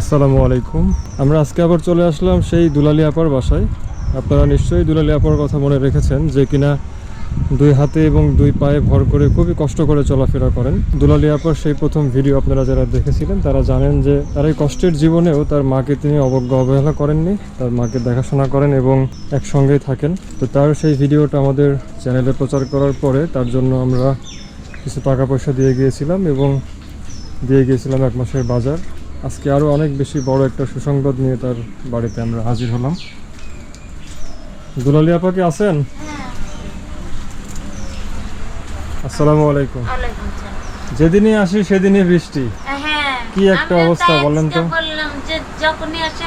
আসসালামু আলাইকুম। আমরা আজকে আবার চলে আসলাম সেই দুলালি আপার বাসায়। আপনারা নিশ্চয়ই দুলালি আপার কথা মনে রেখেছেন যে কিনা দুই হাতে এবং দুই পায়ে ভর করে খুবই কষ্ট করে চলাফেরা করেন। দুলালি আপার সেই প্রথম ভিডিও আপনারা যারা দেখেছিলেন, তারা জানেন যে তার এই কষ্টের জীবনেও তার মাকে তিনি অবজ্ঞা অবহেলা করেননি, তার মাকে দেখাশোনা করেন এবং একসঙ্গেই থাকেন। তো তার সেই ভিডিওটা আমাদের চ্যানেলে প্রচার করার পরে তার জন্য আমরা কিছু টাকা পয়সা দিয়ে গিয়েছিলাম এবং দিয়ে গিয়েছিলাম এক মাসের বাজার। আজকে আরও অনেক বেশি বড় একটা সুসংবাদ নিয়ে তার বাড়িতে আমরা হাজির হলাম। দুলালি আপা কি আছেন আসসালামু আলাইকুম। যেদিনই আসি সেদিনই বৃষ্টি। হ্যাঁ কি একটা অবস্থা বলেন তো? আজকে বললাম যে যখনই আসে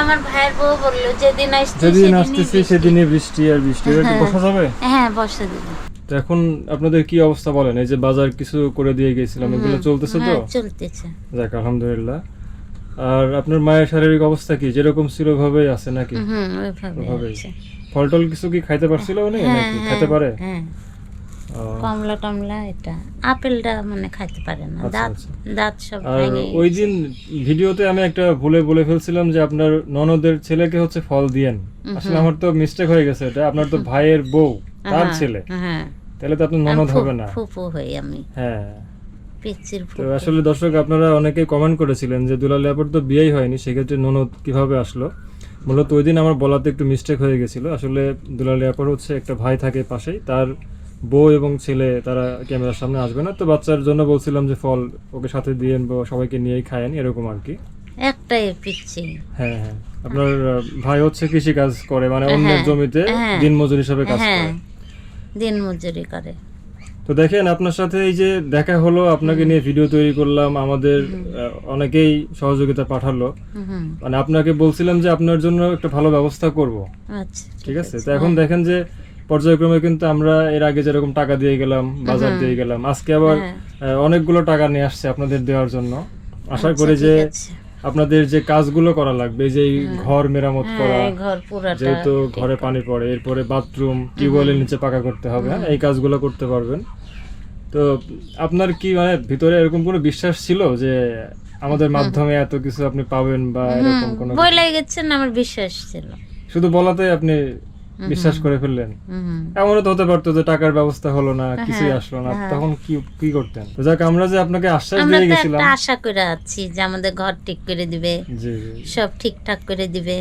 আমার ভাইয়ের বউ বলল যেদিন আসছে সেদিনই আসতেছি বৃষ্টি। সেদিনই বৃষ্টি আর বৃষ্টি। হ্যাঁ। বসা যাবে? হ্যাঁ বসে দেব তো এখন আপনাদের কি অবস্থা বলেন? এই যে বাজার কিছু করে দিয়ে গিয়েছিলাম এগুলো চলতেছে তো? হ্যাঁ চলতেছে। যাক আলহামদুলিল্লাহ। আর আপনার মায়ের শারীরিক অবস্থা কি? যেরকম ছিল ওইভাবেই আছে নাকি? হুম ওইভাবেই। ফল টল কিছু কি খাইতে পারছিল উনি হ্যাঁ নাকি? হ্যাঁ, খেতে পারে? হ্যাঁ। কমলা টমলা এটা। আপেলটা মানে খাইতে পারে না। আচ্ছা, দাঁত আচ্ছা। দাঁত সব আর ভেঙে ওই দিন ভিডিওতে আমি একটা ভুলে বলে ফেলছিলাম যে আপনার ননদের ছেলেকে হচ্ছে ফল দিয়েন। আসলে আমার তো মিস্টেক হয়ে গেছে এটা। আপনার তো ভাইয়ের বউ তার ছেলে। হ্যাঁ। তাহলে তো আপনার ননদ হবে না। ফুপু হই আমি। হ্যাঁ। পিচ্ছির তো আসলে দর্শক আপনারা অনেকেই কমেন্ট করেছিলেন যে দুলাল আপার তো বিয়েই হয়নি সেক্ষেত্রে ননদ কীভাবে আসলো? মূলত ওই দিন আমার বলাতে একটু মিস্টেক হয়ে গেছিল। আসলে দুলাল আপার হচ্ছে একটা ভাই থাকে পাশেই তার বউ এবং ছেলে তারা ক্যামেরার সামনে আসবে না। তো বাচ্চার জন্য বলছিলাম যে ফল ওকে সাথে দিয়েন বা সবাইকে নিয়েই খায়েন এরকম আর কি। একটাই পিচ্ছি হ্যাঁ হ্যাঁ। আপনার ভাই হচ্ছে কৃষি কাজ করে মানে অন্যের হ্যাঁ, জমিতে হ্যাঁ। দিনমজুর হিসাবে কাজ হ্যাঁ। করে। দিন মজুরি করে। তো দেখেন আপনার সাথে এই যে দেখা হলো আপনাকে নিয়ে ভিডিও তৈরি করলাম আমাদের অনেকেই সহযোগিতা পাঠালো। মানে আপনাকে বলছিলাম যে আপনার জন্য একটা ভালো ব্যবস্থা করব। আচ্ছা ঠিক আছে? তো এখন দেখেন যে পর্যায়ক্রমে কিন্তু আমরা এর আগে যেরকম টাকা দিয়ে গেলাম বাজার দিয়ে গেলাম আজকে আবার হ্যাঁ। অনেকগুলো টাকা নিয়ে আসছে আপনাদের দেওয়ার জন্য। আশা করি আচ্ছা, যে ঠিক আছে। আপনাদের যে কাজগুলো করা লাগবে যে ঘর মেরামত করা হ্যাঁ পুরাটা যেহেতু ঘরে পানি পড়ে এরপরে বাথরুম টিউবওয়েলের নিচে পাকা করতে হবে হ্যাঁ এই কাজগুলো করতে পারবেন। তো আপনার কি মানে ভিতরে এরকম কোনো বিশ্বাস ছিল যে আমাদের মাধ্যমে এত কিছু আপনি পাবেন বা এরকম কোনো বলে গেছেন আমার বিশ্বাস ছিল। শুধু বলাতে আপনি বিশ্বাস করে ফেললেন। এমনও তো হতে পারতো যে টাকার ব্যবস্থা হলো না কিছুই হ্যাঁ, আসলো না। তখন কি কি করতেন? তো যাক আমরা যে আপনাকে আশ্বাস দিয়ে গেছিলাম একটা আশা করে আছি যে আমাদের ঘর ঠিক করে দিবে জি জি। সব ঠিকঠাক করে দিবে।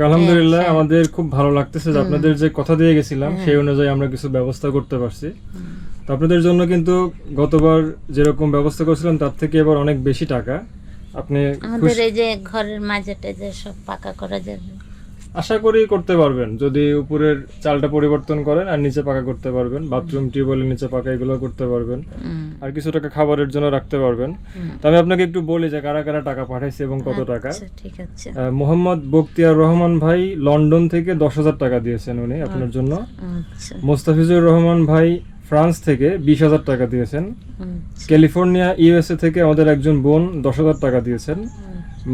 আলহামদুলিল্লাহ হ্যাঁ, আমাদের খুব ভালো লাগতেছে যে আপনাদের যে কথা দিয়ে গেছিলাম সেই অনুযায়ী আমরা কিছু ব্যবস্থা করতে পারছি। তো আপনাদের জন্য কিন্তু গতবার যেরকম ব্যবস্থা করেছিলাম তার থেকে এবার অনেক বেশি টাকা। আপনি আমাদের এই যে ঘরের মাঝেটা যে সব পাকা করা যাবে। আশা করি করতে পারবেন। যদি উপরের চালটা পরিবর্তন করেন আর নিচে পাকা করতে পারবেন বাথরুম টিউবওয়েলের নিচে পাকা এগুলো করতে পারবেন। আর কিছু টাকা খাবারের জন্য রাখতে পারবেন। তো আমি আপনাকে একটু বলি যে কারা কারা টাকা পাঠাইছে এবং কত টাকা। আচ্ছা ঠিক আছে। মোহাম্মদ বক্তিয়ার রহমান ভাই লন্ডন থেকে দশ হাজার টাকা দিয়েছেন উনি আপনার জন্য। আচ্ছা। মোস্তাফিজুর রহমান ভাই ফ্রান্স থেকে বিশ হাজার টাকা দিয়েছেন। আচ্ছা, ক্যালিফোর্নিয়া ইউএসএ থেকে আমাদের একজন বোন দশ হাজার টাকা দিয়েছেন।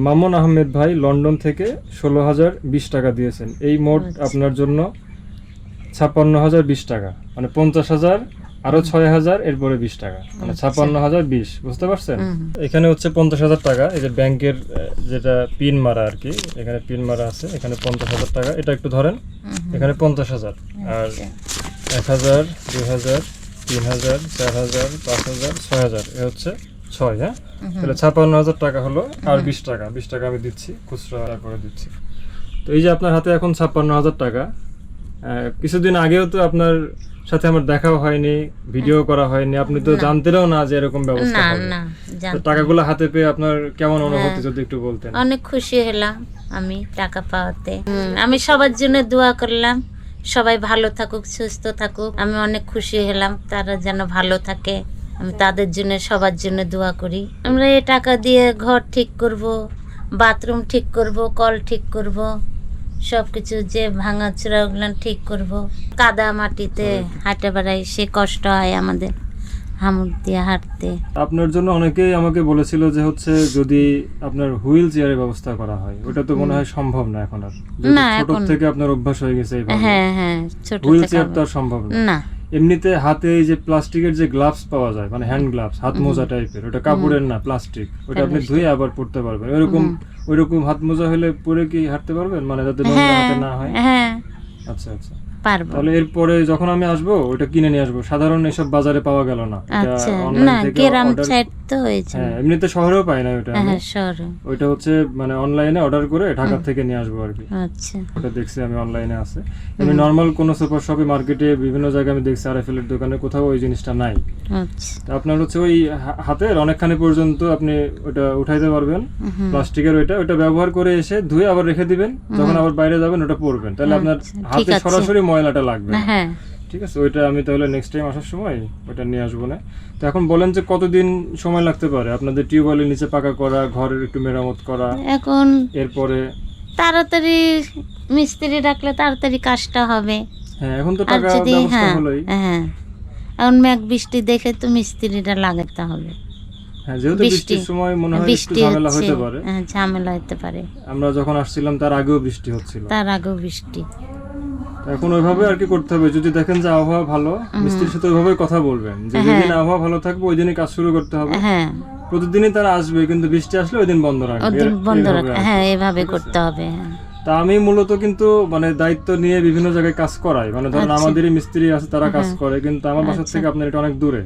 মামুন আহমেদ ভাই লন্ডন থেকে ষোলো হাজার বিশ টাকা দিয়েছেন। এই মোট আচ্ছা। আপনার জন্য ছাপ্পান্ন হাজার বিশ টাকা। মানে পঞ্চাশ হাজার আরও ছয় হাজার এরপরে বিশ টাকা। মানে ছাপ্পান্ন হাজার বিশ বুঝতে পারছেন? এখানে হচ্ছে পঞ্চাশ হাজার টাকা এই যে ব্যাংকের যেটা পিন মারা আর কি এখানে পিন মারা আছে এখানে পঞ্চাশ হাজার টাকা। এটা একটু ধরেন এখানে পঞ্চাশ হাজার আর আচ্ছা, এক হাজার দুই হাজার তিন হাজার চার হাজার পাঁচ হাজার ছয় হাজার এ হচ্ছে ছয় হ্যাঁ? তাহলে ছাপ্পান্ন হাজার টাকা হলো আর বিশ টাকা বিশ টাকা আমি দিচ্ছি খুচরা করে দিচ্ছি। তো এই যে আপনার হাতে এখন ছাপ্পান্ন হাজার টাকা কিছুদিন আগেও তো আপনার সাথে আমার দেখাও হয়নি ভিডিও করা হয়নি আপনি তো জানতেনও না যে এরকম ব্যবস্থা না হবে। তো টাকাগুলো হাতে পেয়ে আপনার কেমন হ্যাঁ। অনুভূতি যদি একটু বলতেন? অনেক খুশি হলাম আমি টাকা পাওয়াতে। আমি সবার জন্য দোয়া করলাম সবাই ভালো থাকুক সুস্থ থাকুক। আমি অনেক খুশি হলাম তারা যেন ভালো থাকে। আমি তাদের জন্য সবার জন্য দোয়া করি। আমরা এই টাকা দিয়ে ঘর ঠিক করব বাথরুম ঠিক করব কল ঠিক করব সব কিছু যে ভাঙাচোরা ওগুলো ঠিক করব। কাদা মাটিতে হাঁটে বেড়াই সে কষ্ট হয় আমাদের হামুর দিয়ে হাঁটতে। আপনার জন্য অনেকেই আমাকে বলেছিল যে হচ্ছে যদি আপনার হুইল চেয়ারের ব্যবস্থা করা হয় ওটা তো মনে হয় সম্ভব না এখন আর। না, ছোট এখন- থেকে আপনার অভ্যাস হয়ে গেছে হ্যাঁ হ্যাঁ হুইল চেয়ার তো সম্ভব না। এমনিতে হাতে এই যে প্লাস্টিকের যে গ্লাভস পাওয়া যায় মানে হ্যান্ড গ্লাভস হাত মোজা টাইপের ওটা কাপড়ের না প্লাস্টিক ওটা আপনি ধুয়ে আবার পরতে পারবেন। ওইরকম ওইরকম হাত মোজা হলে পরে কি হাঁটতে পারবেন? মানে যাতে নোংরা হ্যাঁ হাতে না হয়? হ্যাঁ। আচ্ছা আচ্ছা। পারব। তাহলে এরপরে যখন আমি আসব ওটা কিনে নিয়ে আসব। সাধারণ এসব বাজারে পাওয়া গেল না। আচ্ছা না থেকে গ্রাম সাইড তো হয়েছে। হ্যাঁ এমনিতে শহরেও পাই না ওটা হ্যাঁ শহরে। ওইটা হচ্ছে মানে অনলাইনে অর্ডার করে ঢাকা থেকে নিয়ে আসব আর কি। আচ্ছা। ওটা দেখছি আমি অনলাইনে আছে। নর্মাল কোনো সুপার শপে মার্কেটে বিভিন্ন জায়গায় আমি দেখছি আরএফএল এর দোকানে কোথাও ওই জিনিসটা নাই। আচ্ছা। তো আপনার হচ্ছে ওই হাতের অনেকখানি পর্যন্ত আপনি ওটা উঠাইতে পারবেন। প্লাস্টিকের ওইটা ওটা ব্যবহার করে এসে ধুয়ে আবার রেখে দিবেন। যখন আবার বাইরে যাবেন ওটা পরবেন। তাহলে আপনার আচ্ছা, হাতে সরাসরি ময়লাটা লাগবে হ্যাঁ। ঠিক আছে ওইটা আমি তাহলে নেক্সট টাইম আসার সময় ওটা নিয়ে আসব না। তো এখন বলেন যে কতদিন সময় লাগতে পারে? আপনাদের টিউবওয়েলের নিচে পাকা করা ঘরের একটু মেরামত করা এখন এরপরে? তাড়াতাড়ি মিস্ত্রি রাখলে তাড়াতাড়ি কাজটা হবে। হ্যাঁ এখন তো টাকা ব্যবস্থা হ্যাঁ হলোই। হ্যাঁ। এখন মেঘ বৃষ্টি দেখে তো মিস্ত্রিটা লাগাতে হবে। হ্যাঁ যেহেতু বৃষ্টির সময় মনে হয় একটু ঝামেলা হতে পারে। হ্যাঁ, ঝামেলা হতে পারে। আমরা যখন আসছিলাম তার আগেও বৃষ্টি হচ্ছিল। তার আগেও বৃষ্টি। এখন ওইভাবে আর কি করতে হবে। যদি দেখেন যে আবহাওয়া ভালো মিস্ত্রির সাথে ওইভাবে কথা বলবেন যে হ্যাঁ। যেদিন আবহাওয়া ভালো থাকবে ওই দিনই কাজ শুরু করতে হবে। হ্যাঁ। প্রতিদিনই তারা আসবে কিন্তু বৃষ্টি আসলে ওই দিন বন্ধ রাখবে। বন্ধ এইভাবে রাখা আর কি। হ্যাঁ এভাবে করতে হবে হ্যাঁ। তা আমি মূলত কিন্তু মানে দায়িত্ব নিয়ে বিভিন্ন জায়গায় কাজ করাই। মানে ধরেন আচ্ছা। আমাদেরই মিস্ত্রি আছে তারা কাজ করে কিন্তু আমার বাসা থেকে আপনার এটা অনেক দূরে।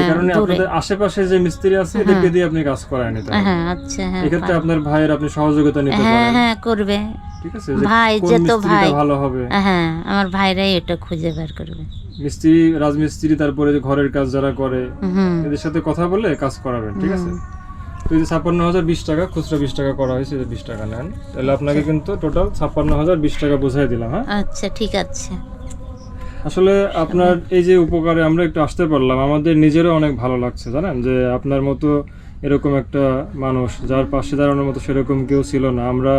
এই কারণে আপনাদের আশেপাশে যে মিস্ত্রি আছে এদেরকে দিয়ে আপনি কাজ করায় নিতে আচ্ছা এক্ষেত্রে আপনার ভাইয়ের আপনি সহযোগিতা নিতে পারেন। হ্যাঁ করবে। ঠিক আছে? ভাই, যে তো ভাই। ভালো হবে? হ্যাঁ আমার ভাইরাই এটা খুঁজে বের করবে। মিস্ত্রি রাজমিস্ত্রি তারপরে যে ঘরের কাজ যারা করে এদের সাথে কথা বলে কাজ করাবেন ঠিক আছে? তো যে ছাপ্পান্ন হাজার বিশ টাকা খুচরা বিশ টাকা করা হয়েছে যে বিশ টাকা নেন তাহলে আপনাকে কিন্তু টোটাল ছাপ্পান্ন হাজার বিশ টাকা বোঝাই দিলাম হ্যাঁ? আচ্ছা ঠিক আছে। আসলে আপনার এই যে উপকারে আমরা একটু আসতে পারলাম আমাদের নিজেরও অনেক ভালো লাগছে জানেন? যে আপনার মতো এরকম একটা মানুষ যার পাশে দাঁড়ানোর মতো সেরকম কেউ ছিল না। আমরা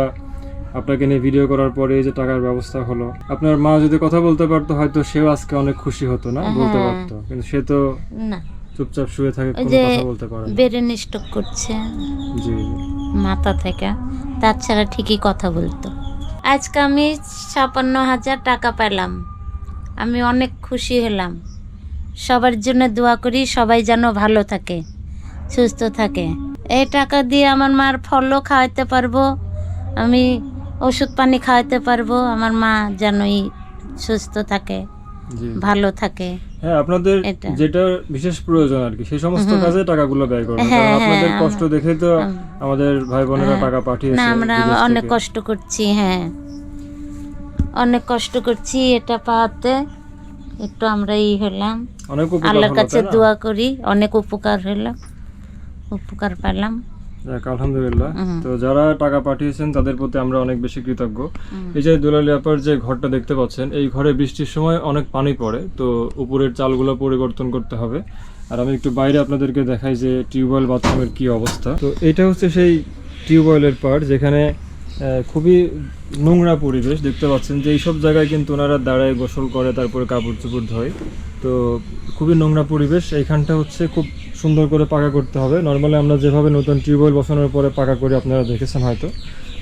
আপনাকে নিয়ে ভিডিও করার পরে এই যে টাকার ব্যবস্থা হলো। আপনার মা যদি কথা বলতে পারতো হয়তো সেও আজকে অনেক খুশি হতো না? বলতে হ্যাঁ। পারতো। কিন্তু সে তো না। চুপচাপ শুয়ে থাকে কোনো কথা বলতে পারে না। বেরেন স্টক করছে। জি। জি মাথা থেকে। তাছাড়া ঠিকই কথা বলতো। আজকে আমি ছাপান্ন হাজার টাকা পেলাম। আমি অনেক খুশি হলাম। সবার জন্য দোয়া করি সবাই যেন ভালো থাকে সুস্থ থাকে। এই টাকা দিয়ে আমার মার ফলও খাওয়াতে পারব। আমি ওষুধ পানি খাওয়াতে পারব। আমার মা যেনই সুস্থ থাকে ভালো থাকে। হ্যাঁ আপনাদের। যেটা বিশেষ প্রয়োজন আর কি সেই সমস্ত কাজে টাকাগুলো ব্যয় করবেন হ্যাঁ, কারণ হ্যাঁ, আপনাদের কষ্ট দেখে তো আমাদের ভাই বোনেরা টাকা পাঠিয়েছে না আমরা অনেক কষ্ট করছি হ্যাঁ। অনেক কষ্ট করছি এটা পাওয়াতে। একটু আমরা ই হলাম। অনেক উপকার আল্লাহর কাছে দোয়া করি অনেক উপকার হলো। উপকার পেলাম। যাক, আলহামদুলিল্লাহ। তো যারা টাকা পাঠিয়েছেন তাদের প্রতি আমরা অনেক বেশি কৃতজ্ঞ। এই যে দুলালি আপার যে ঘরটা দেখতে পাচ্ছেন এই ঘরে বৃষ্টির সময় অনেক পানি পড়ে তো উপরের চালগুলো পরিবর্তন করতে হবে। আর আমি একটু বাইরে আপনাদেরকে দেখাই যে টিউবওয়েল বাথরুমের কি অবস্থা। তো এটা হচ্ছে সেই টিউবওয়েলের পার্ট যেখানে খুবই নোংরা পরিবেশ দেখতে পাচ্ছেন যে এইসব জায়গায় কিন্তু ওনারা দাঁড়ায় গোসল করে তারপরে কাপড় চোপড় ধোয়। তো খুবই নোংরা পরিবেশ। এইখানটা হচ্ছে খুব সুন্দর করে পাকা করতে হবে। নর্মালি আমরা যেভাবে নতুন টিউবওয়েল বসানোর পরে পাকা করি, আপনারা দেখেছেন হয়তো।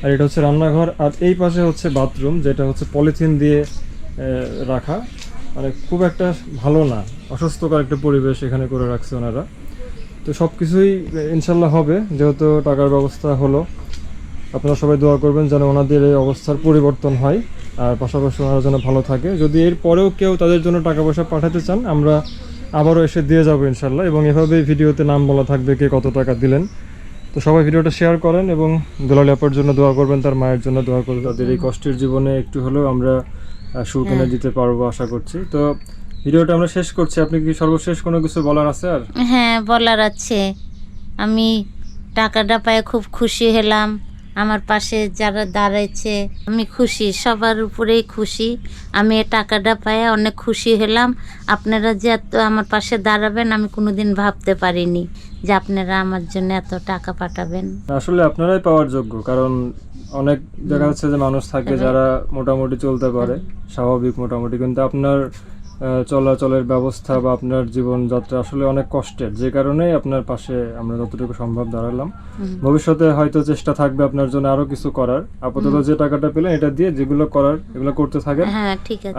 আর এটা হচ্ছে রান্নাঘর। আর এই পাশে হচ্ছে বাথরুম, যেটা হচ্ছে পলিথিন দিয়ে রাখা। মানে খুব একটা ভালো না। অসুস্থকর একটা পরিবেশ এখানে করে রাখছে ওনারা। তো সব কিছুই ইনশাল্লাহ হবে। যেহেতু টাকার ব্যবস্থা হলো, আপনারা সবাই দোয়া করবেন যেন ওনাদের এই অবস্থার পরিবর্তন হয়। আর পাশাপাশি ওনারা যেন ভালো থাকে। যদি এর পরেও কেউ তাদের জন্য টাকা পয়সা পাঠাতে চান, আমরা আবারও এসে দিয়ে যাব ইনশাল্লাহ এবং এভাবেই ভিডিওতে নাম বলা থাকবে কে কত টাকা দিলেন। তো সবাই ভিডিওটা শেয়ার করেন এবং দুলালি আপার জন্য দোয়া করবেন তার মায়ের জন্য দোয়া করবেন। তাদের এই কষ্টের জীবনে একটু হলেও আমরা আহ, সুখ এনে দিতে পারব আশা করছি। তো ভিডিওটা আমরা শেষ করছি। আপনি কি সর্বশেষ কোনো কিছু বলার আছে আর? হ্যাঁ বলার আছে। আমি টাকাটা পায়ে খুব খুশি হলাম। আমার পাশে যারা দাঁড়াইছে আমি খুশি সবার উপরেই খুশি। আমি এই টাকাটা পায়ে অনেক খুশি হলাম। আপনারা যে এত আমার পাশে দাঁড়াবেন আমি কোনোদিন ভাবতে পারিনি যে আপনারা আমার জন্য এত টাকা পাঠাবেন। আসলে আপনারাই পাওয়ার যোগ্য কারণ অনেক দেখা যাচ্ছে যে মানুষ থাকে যারা মোটামুটি চলতে পারে স্বাভাবিক মোটামুটি। কিন্তু আপনার চলাচলের ব্যবস্থা বা আপনার জীবনযাত্রা আসলে অনেক কষ্টের। যে কারণেই আপনার পাশে আমরা যতটুকু সম্ভব দাঁড়ালাম। ভবিষ্যতে হয়তো চেষ্টা থাকবে আপনার জন্য আরও কিছু করার। আপাতত যে টাকাটা পেলেন এটা দিয়ে যেগুলো করার এগুলো করতে থাকেন। হ্যাঁ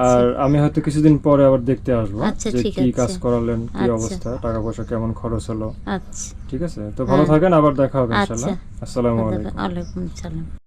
আর আমি হয়তো কিছুদিন পরে আবার দেখতে আসব আচ্ছা, যে কি কাজ করালেন কি আচ্ছা। অবস্থা টাকা পয়সা কেমন খরচ হলো। আচ্ছা। ঠিক আছে? তো ভালো থাকেন আবার দেখা হবে। ইনশাআল্লাহ। আসসালামু আলাইকুম। সালাম